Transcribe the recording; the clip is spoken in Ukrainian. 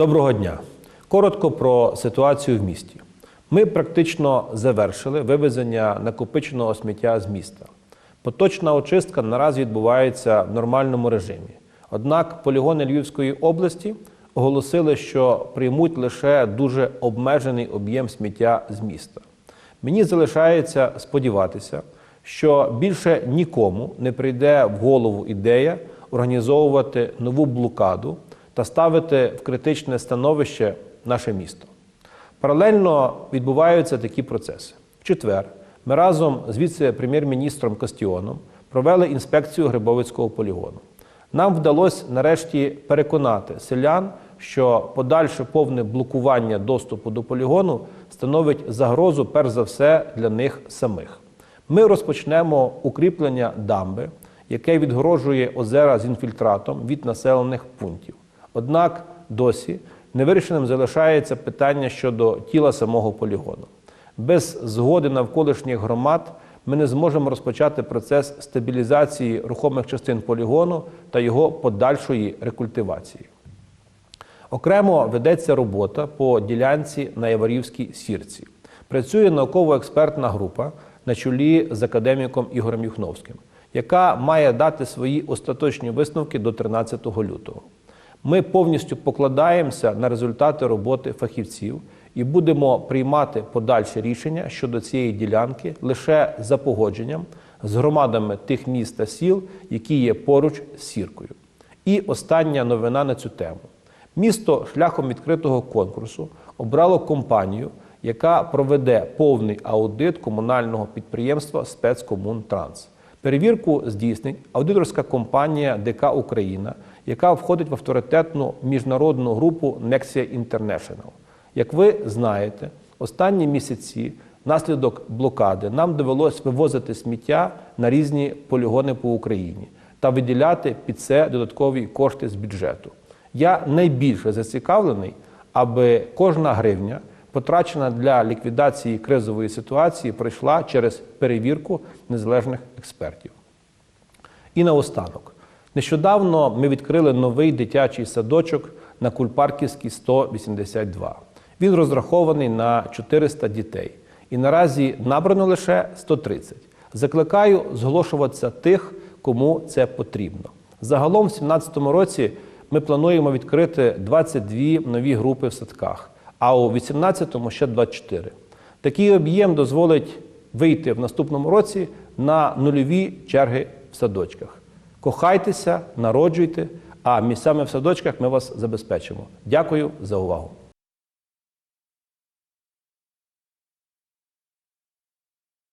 Доброго дня. Коротко про ситуацію в місті. Ми практично завершили вивезення накопиченого сміття з міста. Поточна очистка наразі відбувається в нормальному режимі. Однак полігони Львівської області оголосили, що приймуть лише дуже обмежений об'єм сміття з міста. Мені залишається сподіватися, що більше нікому не прийде в голову ідея організовувати нову блокаду та ставити в критичне становище наше місто. Паралельно відбуваються такі процеси. В четвер ми разом з віце-прем'єр-міністром Костіоном провели інспекцію Грибовицького полігону. Нам вдалося нарешті переконати селян, що подальше повне блокування доступу до полігону становить загрозу, перш за все, для них самих. Ми розпочнемо укріплення дамби, яке відгорожує озера з інфільтратом від населених пунктів. Однак досі невирішеним залишається питання щодо тіла самого полігону. Без згоди навколишніх громад ми не зможемо розпочати процес стабілізації рухомих частин полігону та його подальшої рекультивації. Окремо ведеться робота по ділянці на Яворівській сірці. Працює науково-експертна група на чолі з академіком Ігорем Юхновським, яка має дати свої остаточні висновки до 13 лютого. Ми повністю покладаємося на результати роботи фахівців і будемо приймати подальші рішення щодо цієї ділянки лише за погодженням з громадами тих міст та сіл, які є поруч з сіркою. І остання новина на цю тему. Місто шляхом відкритого конкурсу обрало компанію, яка проведе повний аудит комунального підприємства Спецкомунтранс. Перевірку здійснить аудиторська компанія ДК Україна, яка входить в авторитетну міжнародну групу Nexia International. Як ви знаєте, останні місяці внаслідок блокади нам довелось вивозити сміття на різні полігони по Україні та виділяти під це додаткові кошти з бюджету. Я найбільше зацікавлений, аби кожна гривня, потрачена для ліквідації кризової ситуації, пройшла через перевірку незалежних експертів. І наостанок. Нещодавно ми відкрили новий дитячий садочок на Кульпарківській 182. Він розрахований на 400 дітей. І наразі набрано лише 130. Закликаю зголошуватися тих, кому це потрібно. Загалом, в 2017 році ми плануємо відкрити 22 нові групи в садках, а у 2018 ще 24. Такий об'єм дозволить вийти в наступному році на нульові черги в садочках. Кохайтеся, народжуйте, а місцями в садочках ми вас забезпечимо. Дякую за увагу.